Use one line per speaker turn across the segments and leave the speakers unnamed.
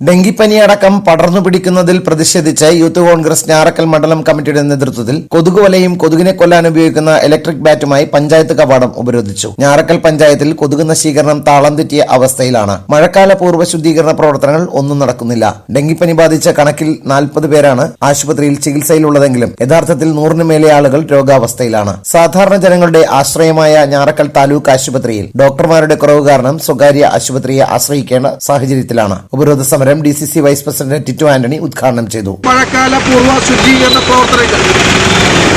ഡെങ്കിപ്പനിയടക്കം പടർന്നു പിടിക്കുന്നതിൽ പ്രതിഷേധിച്ച് യൂത്ത് കോൺഗ്രസ് ഞാറക്കൽ മണ്ഡലം കമ്മിറ്റിയുടെ നേതൃത്വത്തിൽ കൊതുക് വലയും കൊതുകിനെ കൊല്ലാൻ ഉപയോഗിക്കുന്ന ഇലക്ട്രിക് ബാറ്റുമായി പഞ്ചായത്ത് കവാടം ഉപരോധിച്ചു. ഞാറക്കൽ പഞ്ചായത്തിൽ കൊതുക് നശീകരണം താളം തെറ്റിയ അവസ്ഥയിലാണ്. മഴക്കാല പൂർവ ശുദ്ധീകരണ പ്രവർത്തനങ്ങൾ ഒന്നും നടക്കുന്നില്ല. ഡെങ്കിപ്പനി ബാധിച്ച കണക്കിൽ നാൽപ്പത് പേരാണ് ആശുപത്രിയിൽ ചികിത്സയിലുള്ളതെങ്കിലും യഥാർത്ഥത്തിൽ നൂറിന് മേലെ ആളുകൾ രോഗാവസ്ഥയിലാണ്. സാധാരണ ജനങ്ങളുടെ ആശ്രയമായ ഞാറക്കൽ താലൂക്ക് ആശുപത്രിയിൽ ഡോക്ടർമാരുടെ കുറവ് കാരണം സ്വകാര്യ ആശുപത്രിയെ ആശ്രയിക്കേണ്ട സാഹചര്യത്തിലാണ്. ഉപരോധ സമരം D C C vice president Tito Antony ഉദ്ഘാടനം ചെയ്തു.
മഴക്കാല പൂർവ ശുചീകരണ പ്രവർത്തനങ്ങൾ.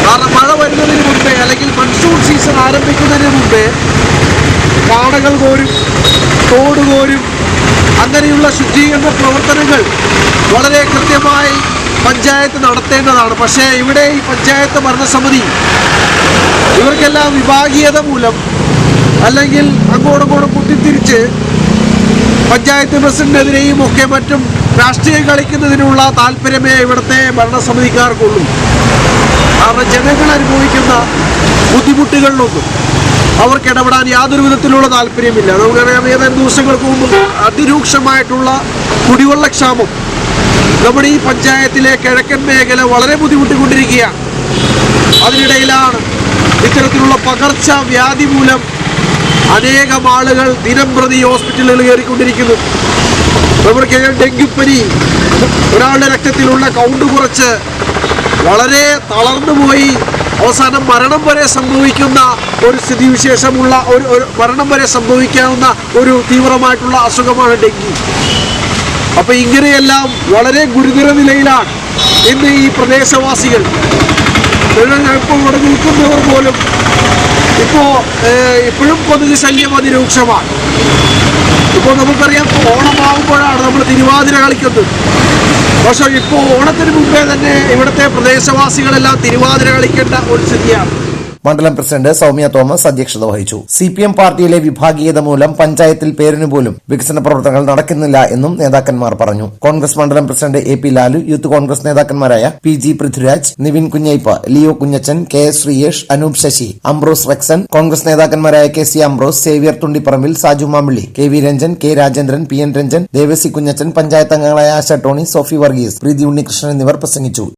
കാരണം മഴ വരുന്നതിന് മുമ്പേ അല്ലെങ്കിൽ മൺസൂൺ സീസൺ ആരംഭിക്കുന്നതിന് മുമ്പേ കാടകൾ കോരും തോട് കോരും അങ്ങനെയുള്ള ശുചീകരണ പ്രവർത്തനങ്ങൾ വളരെ കൃത്യമായി പഞ്ചായത്ത് നടത്തേണ്ടതാണ്. പക്ഷേ ഇവിടെ ഈ പഞ്ചായത്ത് ഭരണസമിതി ഇവർക്കെല്ലാം വിഭാഗീയത മൂലം അല്ലെങ്കിൽ അങ്ങോട്ടും ഇങ്ങോട്ടും കുത്തിത്തിരിച്ച് പഞ്ചായത്ത് പ്രസിഡന്റിനെതിരെയും ഒക്കെ മറ്റും രാഷ്ട്രീയം കളിക്കുന്നതിനുള്ള താല്പര്യമേ ഇവിടുത്തെ ഭരണസമിതിക്കാർക്കുള്ളൂ. കാരണം ജനങ്ങൾ അനുഭവിക്കുന്ന ബുദ്ധിമുട്ടുകളിലൊന്നും അവർക്ക് ഇടപെടാൻ യാതൊരു വിധത്തിലുള്ള താല്പര്യമില്ല. നമുക്കറിയാം ഏതാനും ദിവസങ്ങൾക്ക് മുമ്പ് അതിരൂക്ഷമായിട്ടുള്ള കുടിവെള്ളക്ഷാമം നമ്മുടെ ഈ പഞ്ചായത്തിലെ കിഴക്കൻ മേഖല വളരെ ബുദ്ധിമുട്ടിക്കൊണ്ടിരിക്കുകയാണ്. അതിനിടയിലാണ് ഇത്തരത്തിലുള്ള പകർച്ച വ്യാധി മൂലം അനേകം ആളുകൾ ദിനം പ്രതി ഹോസ്പിറ്റലുകളിൽ കയറിക്കൊണ്ടിരിക്കുന്നു. നമുക്കറിയാം ഡെങ്കിപ്പനി ഒരാളുടെ രക്തത്തിലുള്ള കൗണ്ട് കുറച്ച് വളരെ തളർന്നു പോയി. അവസാനം മരണം വരെ സംഭവിക്കുന്ന ഒരു സ്ഥിതിവിശേഷമുള്ള ഒരു മരണം വരെ സംഭവിക്കാവുന്ന ഒരു തീവ്രമായിട്ടുള്ള അസുഖമാണ് ഡെങ്കി. അപ്പൊ ഇങ്ങനെയെല്ലാം വളരെ ഗുരുതര നിലയിലാണ് ഇന്ന് ഈ പ്രദേശവാസികൾ. ഇപ്പം ഇവിടെ നിൽക്കുന്നവർ പോലും ഇപ്പോ ഏഹ്, ഇപ്പോഴും കൊതുക് ശല്യം അതിരൂക്ഷമാണ് ഇപ്പോൾ നമുക്കറിയാം ഓണമാകുമ്പോഴാണ് നമ്മൾ തിരുവാതിര കളിക്കുന്നത്. പക്ഷേ ഇപ്പോൾ ഓണത്തിന് മുമ്പേ തന്നെ ഇവിടുത്തെ പ്രദേശവാസികളെല്ലാം തിരുവാതിര കളിക്കേണ്ട ഒരു സ്ഥിതിയാണ്.
മണ്ഡലം പ്രസിഡന്റ് സൗമ്യ തോമസ് അധ്യക്ഷത വഹിച്ചു. സി പി എം പാർട്ടിയിലെ വിഭാഗീയത മൂലം പഞ്ചായത്തിൽ പേരിന് പോലും വികസന പ്രവർത്തനങ്ങൾ നടക്കുന്നില്ല എന്നും നേതാക്കന്മാർ പറഞ്ഞു. കോൺഗ്രസ് മണ്ഡലം president A P Lalu youth Congress നേതാക്കന്മാരായ P G Prithviraj Nivin Kunjaipa Leo Kunjachan K S Sreeyesh Anoop Sasi Ambrose Rexon Congress നേതാക്കന്മാരായ K C Ambrose Xavier Thundiparambil Saju Mampilly K V Ranjan K Rajendran P N Ranjan Devasi Kunjachan panchayat അംഗങ്ങളായ ആശ ടോണി സോഫി വർഗീസ് പ്രീതി ഉണ്ണികൃഷ്ണൻ എന്നിവർ പ്രസംഗിച്ചു.